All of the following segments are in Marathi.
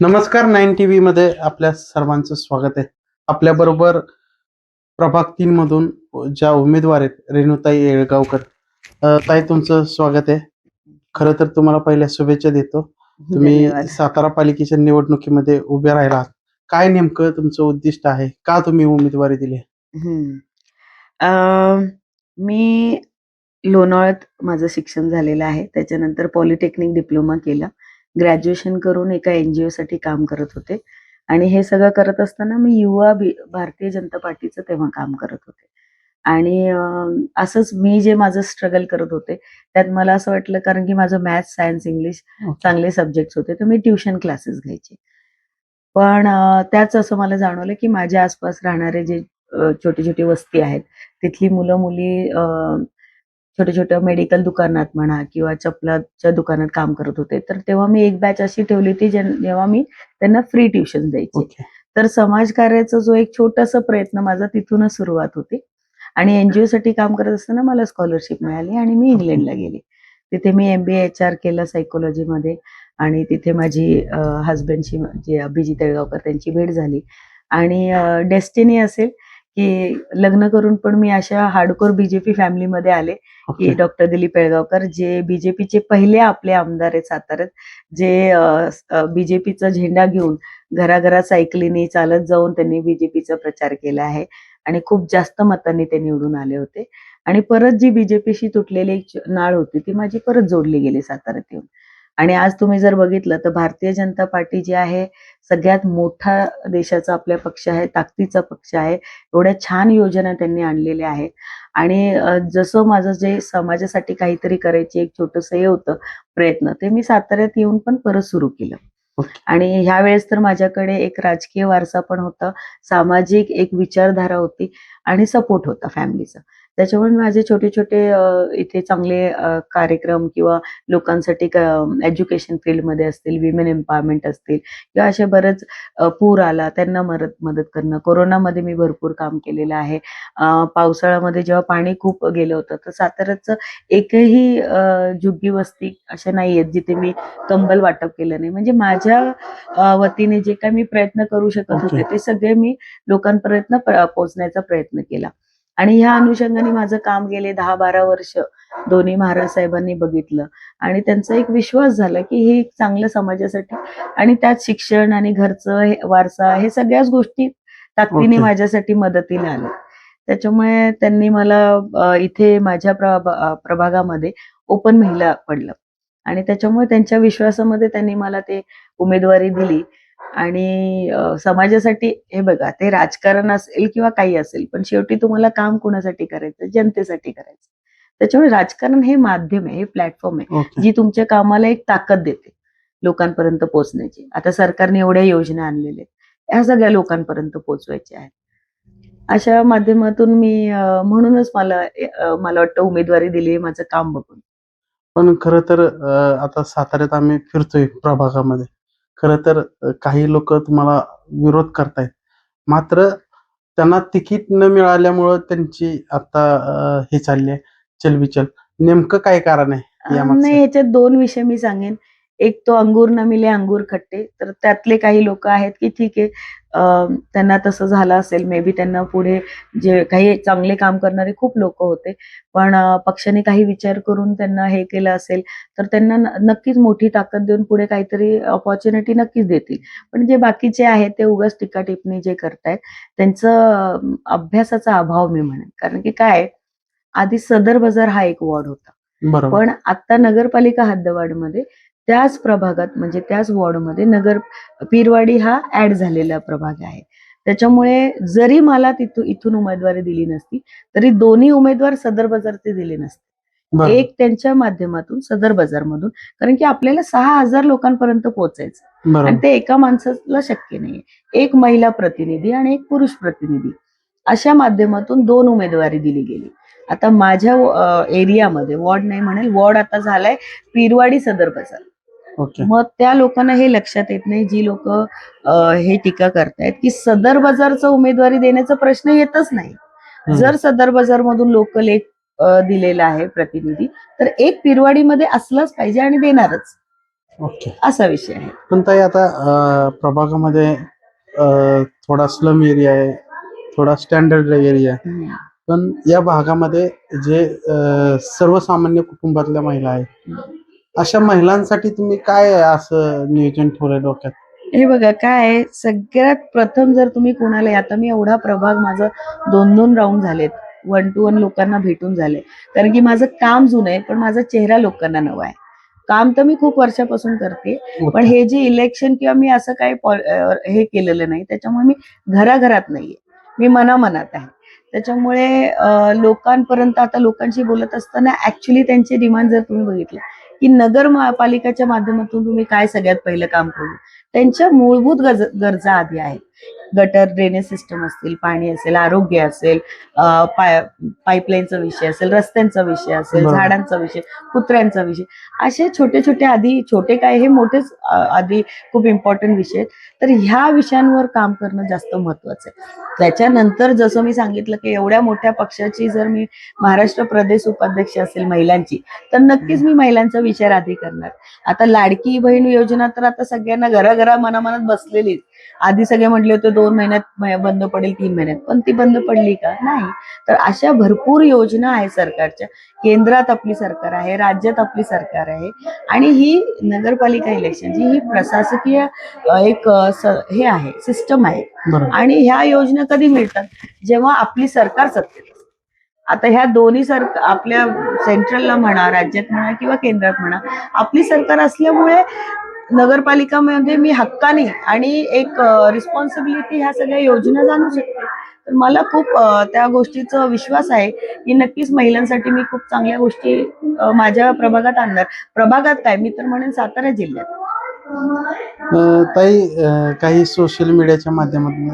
नमस्कार नाईन टी मध्ये आपल्या सर्वांचं स्वागत आहे. आपल्या बरोबर प्रभाग तीन मधून ज्या उमेदवार आहेत रेणुताई येळगावकर. ताई तुमचं स्वागत आहे. खरं तर तुम्हाला पहिल्या शुभेच्छा देतो. तुम्ही. सातारा पालिकेच्या निवडणुकीमध्ये उभे राहिला आहात काय नेमकं तुमचं उद्दिष्ट आहे? का तुम्ही उमेदवारी दिली? मी लोणावळ्यात माझं शिक्षण झालेलं आहे. त्याच्यानंतर पॉलिटेक्निक डिप्लोमा केला. ग्रॅज्युएशन करून एका एनजीओ साठी काम करत होते. आणि हे सगळं करत असताना मी युवा भारतीय जनता पार्टीचं तेव्हा काम करत होते. आणि असंच मी जे माझं स्ट्रगल करत होते त्यात मला असं वाटलं कारण की माझं मॅथ्स सायन्स इंग्लिश चांगले सब्जेक्ट होते तर मी ट्युशन क्लासेस घ्यायचे. पण त्याच असं मला जाणवलं की माझ्या आसपास राहणारे जे छोटी छोटी वस्ती आहेत तिथली मुलं मुली छोट्या छोट्या मेडिकल दुकानात म्हणा किंवा चपलाच्या दुकानात काम करत होते. तर तेव्हा मी एक बॅच अशी ठेवली होती जेव्हा मी त्यांना फ्री ट्युशन द्यायची. ओके. तर समाजकार्याचा जो एक छोटासा प्रयत्न माझा तिथूनच सुरुवात होती. आणि एनजीओ साठी काम करत असताना मला स्कॉलरशिप मिळाली आणि मी इंग्लंडला गेले. तिथे मी एम बी एच आर केलं सायकोलॉजीमध्ये आणि तिथे माझी हस्बंडची जे अभिजित येळगावकर त्यांची भेट झाली. आणि डेस्टिनी असेल की लग्न करून पण मी अशा हार्डकोर बीजेपी फॅमिलीमध्ये आले. की डॉक्टर दिलीप येळगावकर जे बीजेपीचे पहिले आपले आमदार आहेत साताऱ्यात जे बीजेपीचा झेंडा घेऊन घराघरात सायकलीने चालत जाऊन त्यांनी बीजेपीचा प्रचार केला आहे आणि खूप जास्त मतांनी ते निवडून आले होते. आणि परत जी बीजेपीशी तुटलेली नाळ होती ती माझी परत जोडली गेली साताऱ्यात येऊन. आणि आज तुम्ही जर बघितलं तर भारतीय जनता पार्टी जी आहे सगळ्यात मोठा देशाचा आपल्या पक्ष आहे ताकदीचा पक्ष आहे एवढ्या छान योजना त्यांनी आणलेल्या आहेत. आणि जसं माझं जे समाजासाठी काहीतरी करायची एक छोटस हे होतं प्रयत्न ते मी साताऱ्यात येऊन पण परत सुरू केलं. आणि ह्या वेळेस तर माझ्याकडे एक राजकीय वारसा पण होता सामाजिक एक विचारधारा होती आणि सपोर्ट होता फॅमिलीचा. त्याच्यामुळे माझे छोटे छोटे इथे चांगले कार्यक्रम किंवा लोकांसाठी एज्युकेशन फील्डमध्ये असतील विमेन एम्पॉवरमेंट असतील किंवा असे बरेच पूर आला त्यांना मदत मदत करणं. कोरोनामध्ये मी भरपूर काम केलेलं आहे. पावसाळ्यामध्ये जेव्हा पाणी खूप गेलं होतं तर साताऱ्याचं एकही झुग्गी वस्ती अशा नाही आहेत जिथे मी कंबल वाटप केलं नाही. म्हणजे माझ्या वतीने जे काही मी प्रयत्न करू शकत. होते ते सगळे मी लोकांपर्यंत पोहोचण्याचा प्रयत्न केला. आणि ह्या अनुषंगाने माझं काम गेले दहा बारा वर्ष दोन्ही महाराज साहेबांनी बघितलं. आणि त्यांचा एक विश्वास झाला की हे एक चांगलं समाजासाठी आणि त्यात शिक्षण आणि घरचं वारसा हे सगळ्याच गोष्टी ताकदीने ओके. माझ्यासाठी मदतीला आल्या. त्याच्यामुळे त्यांनी मला इथे माझ्या प्रभा- प्रभागामध्ये ओपन महिला पडलं. आणि त्याच्यामुळे त्यांच्या विश्वासामध्ये त्यांनी मला ते उमेदवारी दिली. आणि समाजासाठी हे बघा ते राजकारण असेल किंवा काही असेल पण शेवटी तुम्हाला काम कोणासाठी करायचं? जनतेसाठी करायचं. त्याच्यामुळे राजकारण हे माध्यम आहे हे प्लॅटफॉर्म आहे ओके. जी तुमच्या कामाला एक ताकद देते लोकांपर्यंत पोहोचण्याची. आता सरकारने एवढ्या योजना आणलेल्या आहेत ह्या सगळ्या लोकांपर्यंत पोहोचवायच्या आहेत. अशा माध्यमातून मी म्हणूनच मला मला वाटतं उमेदवारी दिली आहे माझं काम बघून. पण खरं तर आता साताऱ्यात आम्ही फिरतोय प्रभागामध्ये. खरं तर काही लोक तुम्हाला विरोध करतायत. मात्र त्यांना तिकीट न मिळाल्यामुळं त्यांची आता हे चालली आहे चलबिचल नेमकं काय कारण आहे यामागचं? नाही ह्याच्यात दोन विषय मी सांगेन. एक तो अंगूर न मिले अंगूर खट्टे. तर त्यातले काही लोक आहेत की ठीक आहे त्यांना तसं झालं असेल मे बी त्यांना पुढे जे काही चांगले काम करणारे खूप लोक होते. पण पक्षाने काही विचार करून त्यांना हे केलं असेल तर त्यांना नक्कीच मोठी ताकद देऊन पुढे काहीतरी ऑपॉर्च्युनिटी नक्कीच देतील. पण जे बाकीचे आहेत ते उगाच टीका टिप्पणी जे करतायत त्यांचं अभ्यासाचा अभाव मी म्हणेन. कारण की काय आधी सदर बाजार हा एक वॉर्ड होता. पण आता नगरपालिका हद्दवाढमध्ये त्याच प्रभागात म्हणजे त्याच वॉर्डमध्ये नगर पीरवाडी हा ऍड झालेला प्रभाग आहे. त्याच्यामुळे जरी मला तिथून इथून उमेदवारी दिली नसती तरी दोन्ही उमेदवार सदर बाजारचे दिले नसते. एक त्यांच्या माध्यमातून सदर बाजारमधून कारण की आपल्याला सहा हजार लोकांपर्यंत पोहोचायचं आणि ते एका माणसाला शक्य नाही एक महिला प्रतिनिधी आणि एक पुरुष प्रतिनिधी अशा माध्यमातून दोन उमेदवारी दिली गेली. आता माझ्या एरियामध्ये वॉर्ड नाही म्हणेल वॉर्ड आता झालाय पीरवाडी सदर बाजार. मग त्या लोकांना हे लक्षात येत नाही जी लोक हे टीका करतायत की सदर बाजारचा उमेदवारी देण्याचा प्रश्न येतच नाही. जर सदर बाजार मधून लोकल एक दिलेला आहे प्रतिनिधी तर एक पिरवाडीमध्ये असलाच पाहिजे आणि देणारच. ओके. असा विषय आहे. पण ताई आता प्रभागामध्ये थोडा स्लम एरिया आहे थोडा स्टँडर्ड एरिया आहे. पण या भागामध्ये जे सर्वसामान्य कुटुंबातल्या महिला आहेत अशा महिलांसाठी तुम्ही काय असं नियोजन ठेवलंय डोक्यात? हे बघा काय सगळ्यात प्रथम जर तुम्ही कोणाला आता मी एवढा प्रभाग माझं दोन दोन राऊंड झालेत. वन टू वन लोकांना भेटून झाले. कारण की माझं काम जुनं आहे पण माझा चेहरा लोकांना नवा आहे. काम तर मी खूप वर्षापासून करते पण हे जे इलेक्शन किंवा मी असं काही हे केलेलं नाही त्याच्यामुळे मी घराघरात नाहीये. मी मनामनात आहे. त्याच्यामुळे लोकांपर्यंत आता लोकांशी बोलत असताना ऍक्च्युली त्यांचे डिमांड जर तुम्ही बघितलं की नगर महापालिकाच्या माध्यमातून तुम्ही काय सगळ्यात पहिलं काम करू? त्यांच्या मूलभूत गरज गरजा आधी आहेत. गटर ड्रेनेज सिस्टम असतील पाणी असेल आरोग्य असेल पाईपलाईनचा विषय असेल रस्त्यांचा विषय असेल. झाडांचा विषय कुत्र्यांचा विषय असे छोटे छोटे आधी छोटे काय हे मोठेच आधी खूप इम्पॉर्टंट विषय आहेत. तर ह्या विषयांवर काम करणं जास्त महत्वाचं आहे. त्याच्यानंतर जसं मी सांगितलं की एवढ्या मोठ्या पक्षाची जर मी महाराष्ट्र प्रदेश उपाध्यक्ष असेल महिलांची तर नक्कीच मी महिलांचा विचार आधी करणार. आता लाडकी बहीण योजना तर आता सगळ्यांना घराघरा मनामनात बसलेलीच. आधी सगळे म्हटले होते दोन महिन्यात बंद पडेल तीन महिन्यात. पण ती बंद पडली का? नाही. तर अशा भरपूर योजना आहे सरकारच्या. केंद्रात आपली सरकार आहे राज्यात आपली सरकार आहे. आणि ही नगरपालिका इलेक्शनची ही प्रशासकीय एक हे आहे सिस्टम आहे. आणि ह्या योजना कधी मिळतात? जेव्हा आपली सरकार सत्तेत. आता ह्या दोन्ही सर आपल्या सेंट्रलला म्हणा राज्यात म्हणा किंवा केंद्रात म्हणा आपली सरकार असल्यामुळे नगरपालिकामध्ये मी हक्काने आणि एक रिस्पॉन्सिबिलिटी ह्या सगळ्या योजना जाणू शकते. तर मला खूप त्या गोष्टीचा विश्वास आहे की नक्कीच महिलांसाठी मी खूप चांगल्या गोष्टी माझ्या प्रभागात आणणार. प्रभागात काय? मी तर म्हणेन सातारा जिल्ह्यात. ताई काही सोशल मीडियाच्या माध्यमातून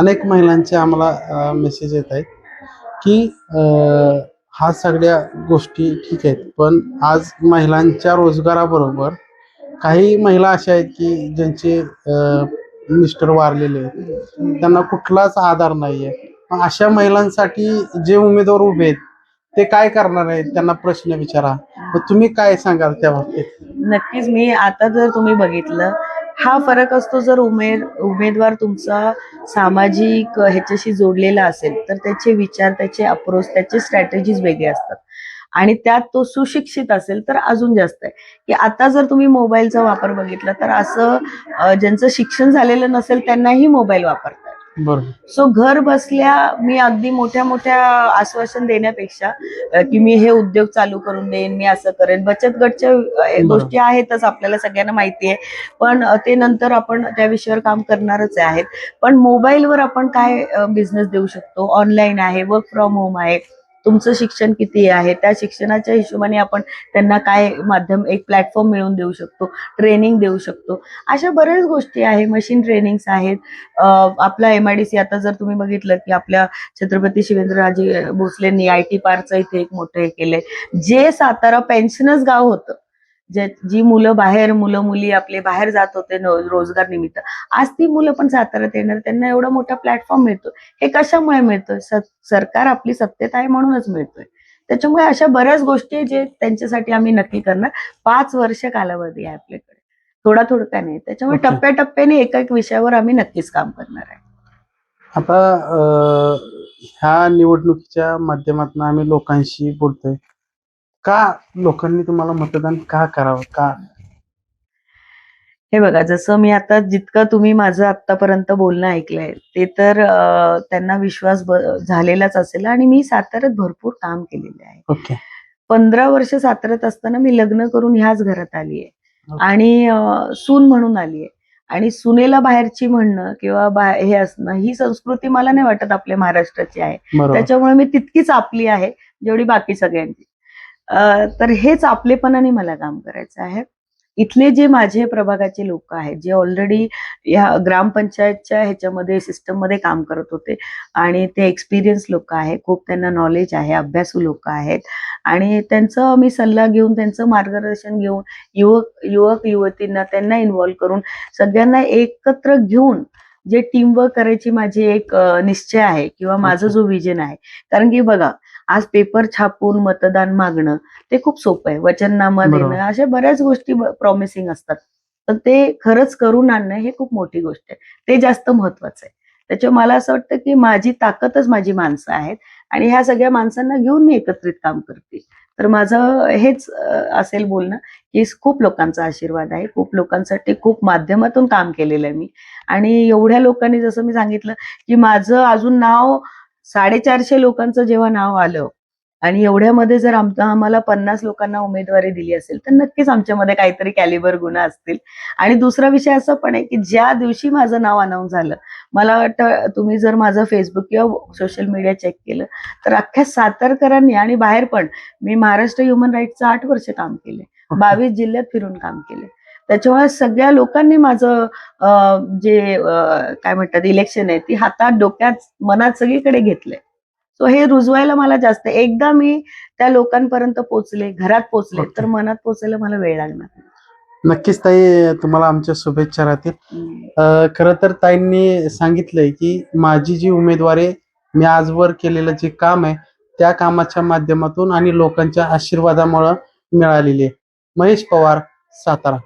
अनेक महिलांचे आम्हाला मेसेज येत आहेत की हा सगळ्या गोष्टी ठीक आहेत पण आज महिलांच्या रोजगाराबरोबर काही महिला अशा आहेत की ज्यांचे मिस्टर वारलेले आहेत त्यांना कुठलाच आधार नाही आहे अशा महिलांसाठी जे उमेदवार उभे आहेत ते काय करणार आहेत? त्यांना प्रश्न विचारा. मग तुम्ही काय सांगाल त्या बाबतीत? नक्कीच मी आता जर तुम्ही बघितलं हा फरक असतो जर उमेद उमेदवार तुमचा सामाजिक ह्याच्याशी जोडलेला असेल तर त्याचे विचार त्याचे अप्रोच त्याचे स्ट्रॅटेजीज वेगळे असतात. आणि त्यात तो सुशिक्षित असेल तर अजून जास्त आहे. की आता जर तुम्ही मोबाईलचा वापर बघितला तर असं ज्यांचं शिक्षण झालेलं नसेल त्यांनाही मोबाईल वापरतात सो घर बसल्या मी अगदी मोठ्या मोठ्या आश्वासन देण्यापेक्षा की मी हे उद्योग चालू करून देईन मी असं करेन. बचत गटच्या. गोष्टी आहेतच आपल्याला सगळ्यांना माहिती आहे. पण ते नंतर आपण त्या विषयावर काम करणारच आहेत. पण मोबाईलवर आपण काय बिझनेस देऊ शकतो? ऑनलाईन आहे वर्क फ्रॉम होम आहे. तुमचं शिक्षण किती आहे? त्या शिक्षणाच्या हिशोबाने आपण त्यांना काय माध्यम एक प्लॅटफॉर्म मिळवून देऊ शकतो ट्रेनिंग देऊ शकतो. अशा बऱ्याच गोष्टी आहे. मशीन ट्रेनिंग्स आहेत. आपला एम आय डी सी आता जर तुम्ही बघितलं की आपल्या छत्रपती शिवेंद्रराजे भोसलेंनी आय टी पार्कचं इथे एक मोठं हे केलंय. जे सातारा पेन्शनच गाव होतं जे जी मुलं बाहेर मुलं मुली आपले बाहेर जात होते रोजगार निमित्त. आज ती मुलं पण साताऱ्यात येणार. त्यांना एवढा मोठा प्लॅटफॉर्म मिळतो हे कशामुळे मिळतोय? सरकार आपली सत्तेत आहे म्हणूनच मिळतोय. त्याच्यामुळे अशा बऱ्याच गोष्टी जे त्यांच्यासाठी आम्ही नक्की करणार. पाच वर्ष कालावधी आहे आपल्याकडे. थोडा थोडका नाही. त्याच्यामुळे. टप्प्याटप्प्याने एका एक विषयावर आम्ही नक्कीच काम करणार आहे. आता ह्या निवडणुकीच्या माध्यमातून आम्ही लोकांशी बोलतोय. का लोकांनी तुम्हाला मतदान का करावं? का? हे बघा जसं मी आता जितकं तुम्ही माझं आतापर्यंत बोलणं ऐकलंय ते तर अं, त्यांना विश्वास ब- झालेलाच असेल आणि मी साताऱ्यात भरपूर काम केलेले आहे. ओके. पंधरा वर्ष साताऱ्यात असताना मी लग्न करून ह्याच घरात आली आहे. Okay. आणि अं, सून म्हणून आली आहे. आणि सुनेला बाहेरची म्हणणं किंवा बा- हे असणं ही संस्कृती मला नाही वाटत आपल्या महाराष्ट्राची आहे. बरोबर. त्याच्यामुळे मी तितकीच आपली आहे जेवढी बाकी सगळ्यांची. तर हेच आपलेपणाने मला काम करायचं आहे इथले जे माझे प्रभागाचे लोक आहेत जे ऑलरेडी या ग्रामपंचायतच्या ह्याच्यामध्ये सिस्टममध्ये काम करत होते आणि ते एक्सपिरियन्स लोक आहे खूप त्यांना नॉलेज आहे अभ्यासू लोक आहेत आणि त्यांचं मी सल्ला घेऊन त्यांचं मार्गदर्शन घेऊन युवक युवक युवतींना त्यांना इन्व्हॉल्व्ह करून सगळ्यांना एकत्र घेऊन जे टीमवर्क करायची माझी एक निश्चय आहे किंवा माझं. जो विजन आहे कारण की बघा आज पेपर छापून मतदान मागणं ते खूप सोपं आहे. वचननामा. देणं अशा बऱ्याच गोष्टी प्रॉमिसिंग असतात. पण ते खरंच करून आणणं हे खूप मोठी गोष्ट आहे. ते जास्त महत्वाचं आहे. त्याच्यामुळे मला असं वाटतं की माझी ताकदच माझी माणसं आहेत आणि ह्या सगळ्या माणसांना घेऊन मी एकत्रित काम करते. तर माझं हेच असेल बोलणं की खूप लोकांचा आशीर्वाद आहे. खूप लोकांसाठी खूप माध्यमातून काम केलेलं आहे मी. आणि एवढ्या लोकांनी जसं मी सांगितलं की माझं अजून नाव साडेचारशे लोकांचं जेव्हा नाव आलं आणि एवढ्यामध्ये जर आमचा आम्हाला पन्नास लोकांना उमेदवारी दिली असेल तर नक्कीच आमच्यामध्ये काहीतरी कॅलिबर गुण असतील. आणि दुसरा विषय असा पण आहे की ज्या दिवशी माझं नाव अनाऊन्स झालं मला वाटतं तुम्ही जर माझं फेसबुक किंवा सोशल मीडिया चेक केलं तर अख्ख्या सातारकरांनी आणि बाहेर पण मी महाराष्ट्र ह्युमन राईटचं आठ वर्ष काम केले. बावीस जिल्ह्यात फिरून काम केले. त्याच्यामुळे सगळ्या लोकांनी माझं जे काय म्हणतात इलेक्शन आहे ती हातात डोक्यात मनात सगळीकडे घेतलंय. सो हे रुजवायला मला जास्त एकदा मी त्या लोकांपर्यंत पोचले घरात पोचले. तर मनात पोचायला मला वेळ लागणार नक्कीच ताई तुम्हाला आमच्या शुभेच्छा राहतील. खरं तर ताईंनी सांगितलंय की माझी जी उमेदवारी आहे, मी आजवर केलेलं जे काम आहे त्या कामाच्या माध्यमातून आणि लोकांच्या आशीर्वादामुळं मिळालेली आहे. महेश पवार सातारा.